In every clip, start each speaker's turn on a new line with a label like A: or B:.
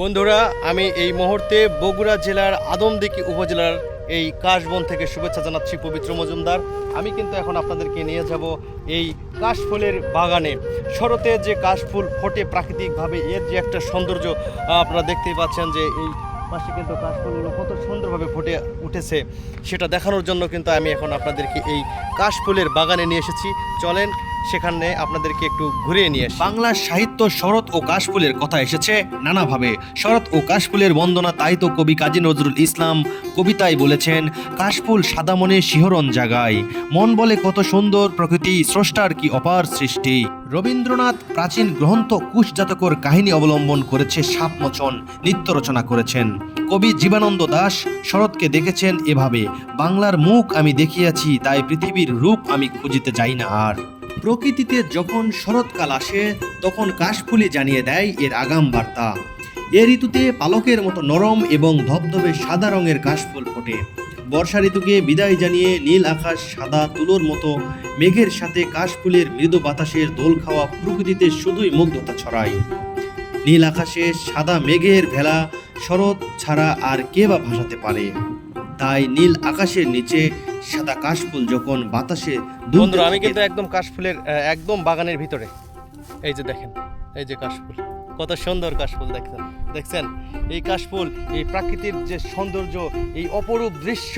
A: বন্ধুরা, আমি এই মুহূর্তে বগুড়া জেলার আদমদিঘি উপজেলার এই কাশবন থেকে শুভেচ্ছা জানাচ্ছি পবিত্র মজুমদার। আমি কিন্তু এখন আপনাদেরকে নিয়ে যাব এই কাশফুলের বাগানে। শরতে যে কাশফুল ফোটে প্রাকৃতিকভাবে, এর যে একটা সৌন্দর্য, আপনারা দেখতেই পাচ্ছেন যে এই পাশে কিন্তু কাশফুলগুলো কত সুন্দরভাবে ফুটে উঠেছে। সেটা দেখানোর জন্য কিন্তু আমি এখন আপনাদেরকে এই কাশফুলের বাগানে নিয়ে এসেছি। চলেন সেখানে আপনাদেরকে একটু ঘুরিয়ে নিয়ে আসি। বাংলার সাহিত্য শরৎ ও কাশফুলের কথা এসেছে নানাভাবে। শরৎ ও কাশফুলের বন্দনা তাই তো কবি কাজী নজরুল ইসলাম কবিতায় বলেছেন, কাশফুল সাদা মনে শিহরণ জাগায়। মন বলে কত সুন্দর প্রকৃতি, স্রষ্টার কি অপার সৃষ্টি। রবীন্দ্রনাথ প্রাচীন গ্রন্থ কুশজাতকর কাহিনী অবলম্বন করেছে সাপমোচন নৃত্য রচনা করেছেন। কবি জীবানন্দ দাস শরৎকে দেখেছেন এভাবে, বাংলার মুখ আমি দেখিয়াছি, তাই পৃথিবীর রূপ আমি খুঁজিতে যাই না আর। প্রকৃতিতে যখন শরৎকাল আসে, তখন কাশফুলি জানিয়ে দেয় এর আগাম বার্তা। এ ঋতুতে পালকের মতো নরম এবং ধবধবে সাদা রঙের কাশফুল ফোটে। বর্ষা ঋতুকে বিদায় জানিয়ে নীল আকাশ, সাদা তুলোর মতো মেঘের সাথে কাশফুলের মৃদু বাতাসের দোল খাওয়া প্রকৃতিতে শুধুই মুগ্ধতা ছড়ায়। নীল আকাশে সাদা মেঘের ভেলা শরৎ ছাড়া আর কে বা ভাসাতে পারে? তাই নীল আকাশের নিচে সাদা কাশফুল যখন বাতাসে
B: বন্ধুরা আমি কিন্তু একদম কাশফুলের একদম বাগানের ভিতরে। এই যে দেখেন এই যে কাশফুল কত সুন্দর কাশফুল দেখছেন। দেখছেন? এই কাশফুল এই প্রাকৃতির যে সৌন্দর্য এই অপরূপ দৃশ্য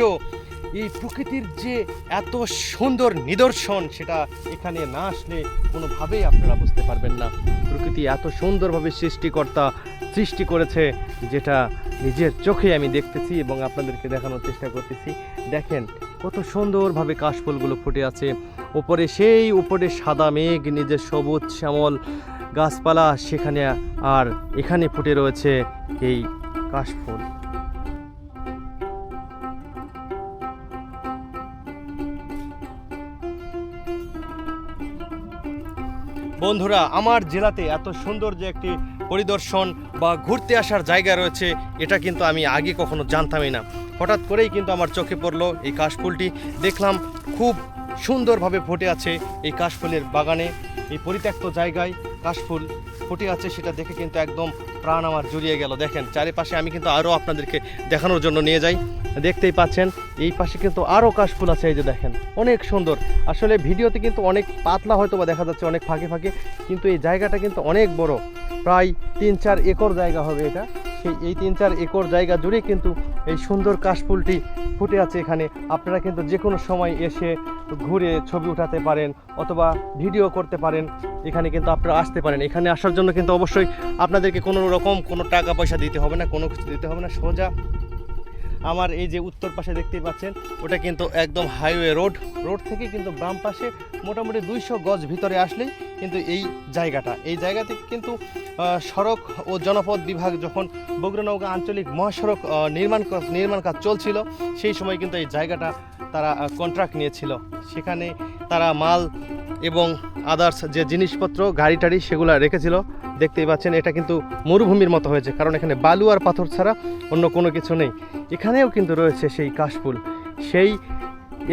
B: এই প্রকৃতির যে এত সুন্দর নিদর্শন সেটা এখানে না আসলে কোনোভাবেই আপনারা বুঝতে পারবেন না। প্রকৃতি এত সুন্দরভাবে সৃষ্টিকর্তা সৃষ্টি করেছে যেটা নিজের চোখে আমি দেখতেছি এবং আপনাদেরকে দেখানোর চেষ্টা করতেছি। দেখেন কত সুন্দরভাবে কাশফুলগুলো ফুটে আছে। ওপরে সেই উপরে সাদা মেঘ, নিজের সবুজ শ্যামল গাছপালা সেখানে আর এখানে ফুটে রয়েছে এই কাশফুল। বন্ধুরা, আমার জেলাতে এত সুন্দর যে একটি পরিদর্শন বা ঘুরতে আসার জায়গা রয়েছে, এটা কিন্তু আমি আগে কখনো জানতামই না। হঠাৎ করেই কিন্তু আমার চোখে পড়ল এই কাশফুলটি। দেখলাম খুব সুন্দরভাবে ফুটে আছে এই কাশফুলের বাগানে। এই পরিত্যক্ত জায়গায় কাশফুল ফুটে আছে সেটা দেখে কিন্তু একদম প্রাণ আমার জুড়িয়ে গেল। দেখেন, চারিপাশে আমি কিন্তু আরও আপনাদেরকে দেখানোর জন্য নিয়ে যাই। দেখতেই পাচ্ছেন, এই পাশে কিন্তু আরও কাশফুল আছে, এই যে দেখেন, অনেক সুন্দর। আসলে ভিডিওতে কিন্তু অনেক পাতলা হয়তো বা দেখা যাচ্ছে, অনেক ফাঁকে ফাঁকে, কিন্তু এই জায়গাটা কিন্তু অনেক বড়। প্রায় তিন চার একর জায়গা হবে এটা। সেই এই তিন চার একর জায়গা জুড়ে কিন্তু এই সুন্দর কাশফুলটি ফুটে আছে এখানে। আপনারা কিন্তু যে কোনো সময় এসে ঘুরে ছবি উঠাতে পারেন অথবা ভিডিও করতে পারেন। এখানে কিন্তু আপনারা আসতে পারেন। এখানে আসার জন্য কিন্তু অবশ্যই আপনাদেরকে কোনো রকম কোনো টাকা পয়সা দিতে হবে না, কোনো কিছু দিতে হবে না। সোজা আমার এই যে উত্তর পাশে দেখতে পাচ্ছেন, ওটা কিন্তু একদম হাইওয়ে রোড রোড থেকে কিন্তু বাম পাশে মোটামুটি দুইশো গজ ভিতরে আসলেই কিন্তু এই জায়গাটা। এই জায়গা থেকে কিন্তু সড়ক ও জনপদ বিভাগ যখন বগুড়ানৌকা আঞ্চলিক মহাসড়ক নির্মাণ নির্মাণ কাজ চলছিল, সেই সময় কিন্তু এই জায়গাটা তারা কন্ট্রাক্ট নিয়েছিল। সেখানে তারা মাল এবং আদার্স যে জিনিসপত্র, গাড়ি টাড়ি সেগুলো রেখেছিল, দেখতেই পাচ্ছেন, এটা কিন্তু মরুভূমির মতো হয়েছে, কারণ এখানে বালু আর পাথর ছাড়া অন্য কোনো কিছু নেই। এখানেও কিন্তু রয়েছে সেই কাশফুল। সেই,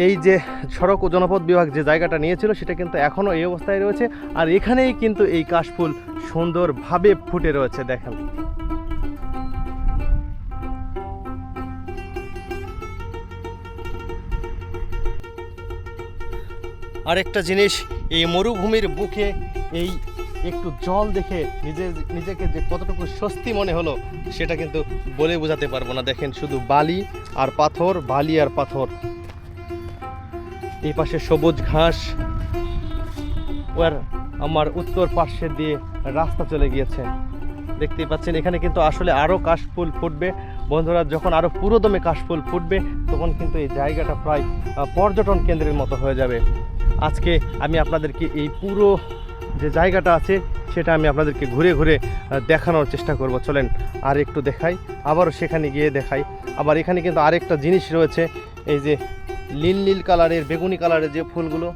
B: এই যে সড়ক ও জনপদ বিভাগ যে জায়গাটা নিয়েছিল, সেটা কিন্তু এখনও এই অবস্থায় রয়েছে, আর এখানেই কিন্তু এই কাশফুল সুন্দরভাবে ফুটে রয়েছে, দেখেন। আরেকটা জিনিস এই মরুভূমির বুকে এই একটু জল দেখে নিজে, নিজেকে যে কতটুকু স্বস্তি মনে হলো, সেটা কিন্তু বলে বোঝাতে পারব না। দেখেন, শুধু বালি আর পাথর, বালি আর পাথর। এই পাশে সবুজ ঘাস। ওর আমার উত্তর পাশে দিয়ে রাস্তা চলে গিয়েছে। দেখতেই পাচ্ছেন, এখানে কিন্তু আসলে আরও কাশফুল ফুটবে। বন্ধুরা, যখন আরও পুরোদমে কাশফুল ফুটবে, তখন কিন্তু এই জায়গাটা প্রায় পর্যটন কেন্দ্রের মতো হয়ে যাবে। আজকে আমি আপনাদেরকে এই পুরো যে জায়গাটা আছে, সেটা আমি আপনাদেরকে ঘুরে ঘুরে দেখানোর চেষ্টা করব। চলেন আর একটু দেখাই, আবারও সেখানে গিয়ে দেখাই। আবার এখানে কিন্তু আরেকটা জিনিস রয়েছে, এই যে নীল নীল কালারের, বেগুনি কালারের যে ফুলগুলো,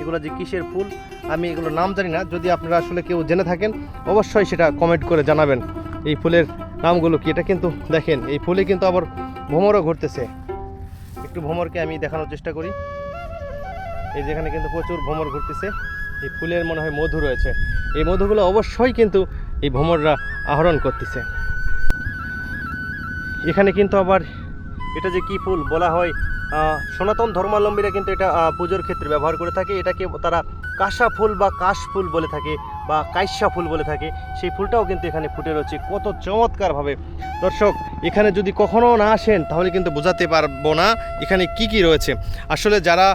B: এগুলো যে কিসের ফুল, আমি এগুলো নাম জানি না। যদি আপনারা আসলে কেউ জেনে থাকেন, অবশ্যই সেটা কমেন্ট করে জানাবেন। এই ফুলের নামগুলো কি? এটা কিন্তু দেখেন, এই ফুলে কিন্তু আবার ভ্রমরও ঘুরতেছে। একটু ভ্রমরকে আমি দেখানোর চেষ্টা করি। এই যেখানে কিন্তু প্রচুর ভ্রমর ঘুরতেছে, এই ফুলের মনে হয় মধু রয়েছে। এই মধুগুলো অবশ্যই কিন্তু এই ভ্রমররা আহরণ করতেছে। এখানে কিন্তু আবার এটা যে কি ফুল বলা হয় সনাতন ধর্মাবলম্বীরা কিন্তু এটা পুজোর ক্ষেত্রে ব্যবহার করে থাকে। এটাকে তারা কাঁসা ফুল বা কাশ ফুল বলে থাকে। বা কাইসা ফুল বলে থাকে, সেই ফুলটাও কিন্তু এখানে ফুটে রয়েছে। কত চমৎকারভাবে। দর্শক, এখানে যদি কখনো না আসেন, তাহলে কিন্তু বোঝাতে পারব না এখানে কি কি রয়েছে। আসলে যারা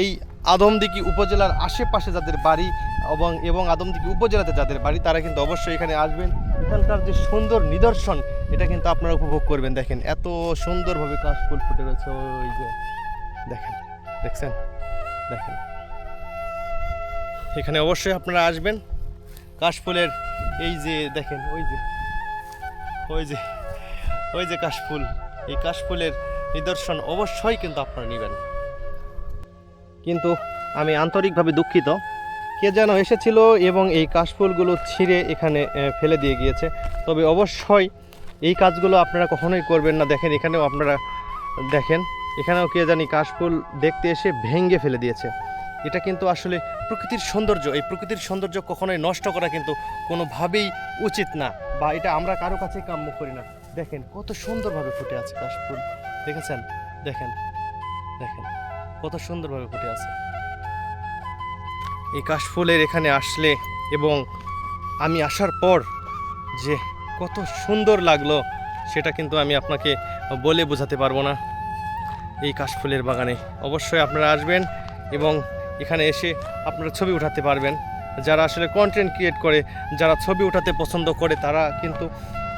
B: এই আদমদিঘি উপজেলার আশেপাশে যাদের বাড়ি এবং এবং আদমদিঘি উপজেলাতে যাদের বাড়ি, তারা কিন্তু অবশ্যই এখানে আসবেন। এখানকার যে সুন্দর নিদর্শন, এটা কিন্তু আপনারা উপভোগ করবেন। দেখেন, এত সুন্দরভাবে কাশফুল ফুটে রয়েছে, ওই যে, দেখেন, দেখছেন? দেখেন। এখানে অবশ্যই আপনারা আসবেন। কাশফুলের এই যে দেখেন, ওই যে ওই যে ওই যে কাশফুল। এই কাশফুলের নিদর্শন অবশ্যই কিন্তু আপনারা নেবেন। কিন্তু আমি আন্তরিকভাবে দুঃখিত। কে যেন এসেছিল এবং এই কাশফুলগুলো ছিঁড়ে এখানে ফেলে দিয়ে গিয়েছে। তবে অবশ্যই এই কাজগুলো আপনারা কখনোই করবেন না। দেখেন, এখানেও আপনারা দেখেন, এখানেও কে জানি কাশফুল দেখতে এসে ভেঙ্গে ফেলে দিয়েছে। এটা কিন্তু আসলে প্রকৃতির সৌন্দর্য। এই প্রকৃতির সৌন্দর্য কখনোই নষ্ট করা কিন্তু কোনোভাবেই উচিত না বা এটা আমরা কারও কাছে কাম্য করি না। দেখেন, কত সুন্দরভাবে ফুটে আছে কাশফুল। দেখেছেন? দেখেন দেখেন, কত সুন্দরভাবে ফুটে আছে। এই কাশফুলের এখানে আসলে এবং আমি আসার পর যে কত সুন্দর লাগল, সেটা কিন্তু আমি আপনাকে বলে বোঝাতে পারব না। এই কাশফুলের বাগানে অবশ্যই আপনারা আসবেন এবং এখানে এসে আপনারা ছবি উঠাতে পারবেন। যারা আসলে কন্টেন্ট ক্রিয়েট করে, যারা ছবি উঠাতে পছন্দ করে, তারা কিন্তু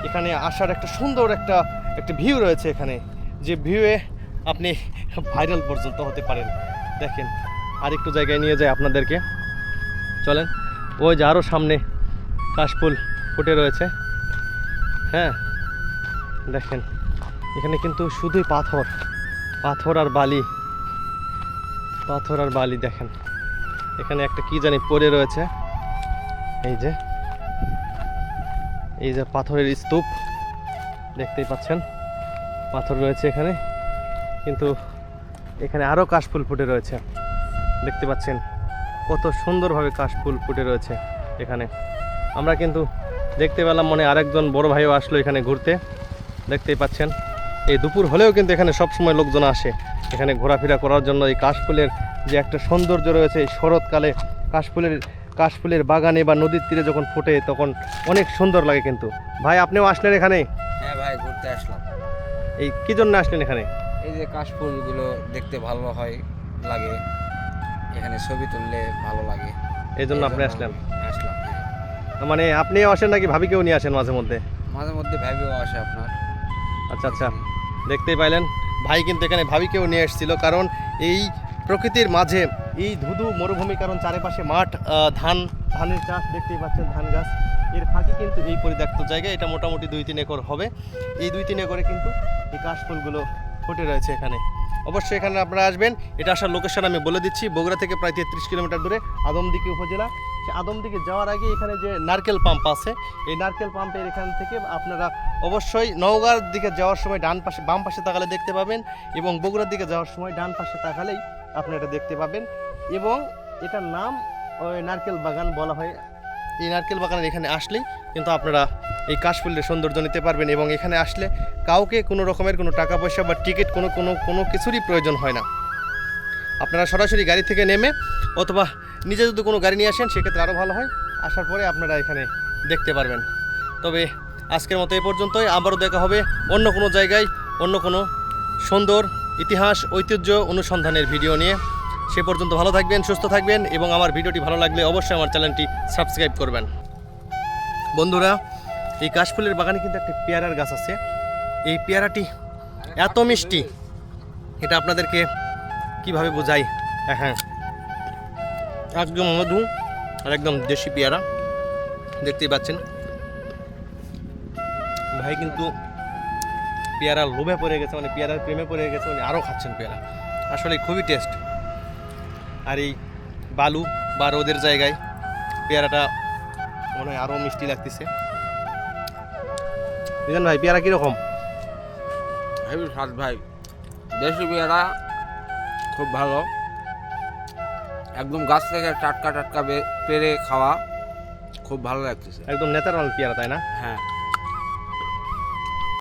B: এখানে আসার একটা সুন্দর একটা একটা ভিউ রয়েছে এখানে। যে ভিউয়ে আপনি ভাইরাল পর্যন্ত হতে পারেন। দেখেন, আরেকটু জায়গায় নিয়ে যায় আপনাদেরকে। চলেন, ওই যে আরও সামনে কাশফুল ফুটে রয়েছে। হ্যাঁ দেখেন, এখানে কিন্তু শুধুই পাথর পাথর আর বালি পাথর আর বালি দেখেন। এখানে একটা কি জানি পড়ে রয়েছে। এই যে এই যে পাথরের স্তূপ, দেখতেই পাচ্ছেন। পাথর রয়েছে এখানে, কিন্তু এখানে আরও কাশফুল ফুটে রয়েছে। দেখতে পাচ্ছেন, কত সুন্দরভাবে কাশফুল ফুটে রয়েছে এখানে। আমরা কিন্তু দেখতে পেলাম মনে আরেকজন বড় ভাইও আসলো এখানে ঘুরতে। দেখতেই পাচ্ছেন এই দুপুর হলেও কিন্তু এখানে সব সময় লোকজন আসে। এখানে ঘোরাফেরা করার জন্য এই কাশফুলের যে একটা সৌন্দর্য রয়েছে এই শরৎকালে কাশফুলের কাশফুলের বাগানে বা নদীর তীরে যখন ফোটে তখন অনেক সুন্দর লাগে কিন্তু। ভাই আপনিও আসলেন এখানে?
C: হ্যাঁ ভাই ঘুরতে আসলাম।
B: এই কি জন্য আসলেন এখানে?
C: এই যে কাশফুলগুলো দেখতে ভালো হয় লাগে। এখানে ছবি তুললে ভালো লাগে।
B: এই জন্য আপনি আসলেন।
C: আসলাম হ্যাঁ।
B: মানে আপনিও আসেন নাকি ভাবিকেও নিয়ে আসেন মাঝে মধ্যে?
C: মাঝে মধ্যে ভাবিও আসে আপনার।
B: আচ্ছা আচ্ছা। দেখতেই পাইলেন। ভাই কিন্তু এখানে ভাবিকেও নিয়ে এসেছিল, কারণ এই প্রকৃতির মাঝে এই ধুধু মরুভূমি, কারণ চারিপাশে মাঠ ধান, ধানের চাষ দেখতেই পাচ্ছেন, ধান গাছ। এর ফাঁকে কিন্তু এই পরিত্যক্ত জায়গা, এটা মোটামুটি দুই তিন একর হবে। এই দুই তিন একরে কিন্তু এই কাশফুলগুলো ফুটে রয়েছে এখানে। অবশ্যই এখানে আপনারা আসবেন। এটা আসার লোকেশন আমি বলে দিচ্ছি। বগুড়া থেকে প্রায় তেত্রিশ কিলোমিটার দূরে আদমদিকে উপজেলা। সে আদমদিঘি যাওয়ার আগে এখানে যে নারকেল পাম্প আছে, এই নারকেল পাম্পের এখান থেকে আপনারা অবশ্যই নওগাঁর দিকে যাওয়ার সময় ডান পাশে, বাম পাশে তাকালে দেখতে পাবেন এবং বগুড়ার দিকে যাওয়ার সময় ডান পাশে তাকালেই আপনি এটা দেখতে পাবেন। এবং এটার নাম ওই নারকেল বাগান বলা হয়। এই নারকেল বাগানের এখানে আসলেই কিন্তু আপনারা এই কাশফুলের সৌন্দর্য নিতে পারবেন এবং এখানে আসলে কাউকে কোনো রকমের কোনো টাকা পয়সা বা টিকিট কোনো কোনো কোনো কিছুরই প্রয়োজন হয় না। আপনারা সরাসরি গাড়ি থেকে নেমে অথবা নিজে যদি কোনো গাড়ি নিয়ে আসেন, সেক্ষেত্রে আরও ভালো হয়। আসার পরে আপনারা এখানে দেখতে পারবেন। তবে আজকের মতো এ পর্যন্তই। আবারও দেখা হবে অন্য কোনো জায়গায়, অন্য কোনো সুন্দর ইতিহাস, ঐতিহ্য অনুসন্ধানের ভিডিও নিয়ে। সে পর্যন্ত ভালো থাকবেন, সুস্থ থাকবেন এবং আমার ভিডিওটি ভালো লাগলে অবশ্যই আমার চ্যানেলটি সাবস্ক্রাইব করবেন। বন্ধুরা, এই কাশফুলের বাগানে কিন্তু একটা পেয়ারার গাছ আছে। এই পেয়ারাটি এত মিষ্টি, এটা আপনাদেরকে কীভাবে বোঝাই? হ্যাঁ একদম মধু আর একদম দেশি পেয়ারা, দেখতেই পাচ্ছেন। ভাই কিন্তু পেয়ারা লোভে পড়ে গেছে মানে পেয়ারার প্রেমে পড়ে গেছে মানে আরও খাচ্ছেন পেয়ারা। আসলে খুবই টেস্ট আর এই বালু বা রোদের জায়গায় পেয়ারাটা মনে হয় আরও মিষ্টি লাগতেছে। বুঝলেন ভাই পেয়ারা কীরকম?
C: হেভি স্বাদ ভাই। দেশি পেয়ারা খুব ভালো। একদম গাছ থেকে টাটকা টাটকা পেরে খাওয়া খুব ভালো লাগতেছে।
B: একদম ন্যাচারাল পেয়ারা তাই না?
C: হ্যাঁ।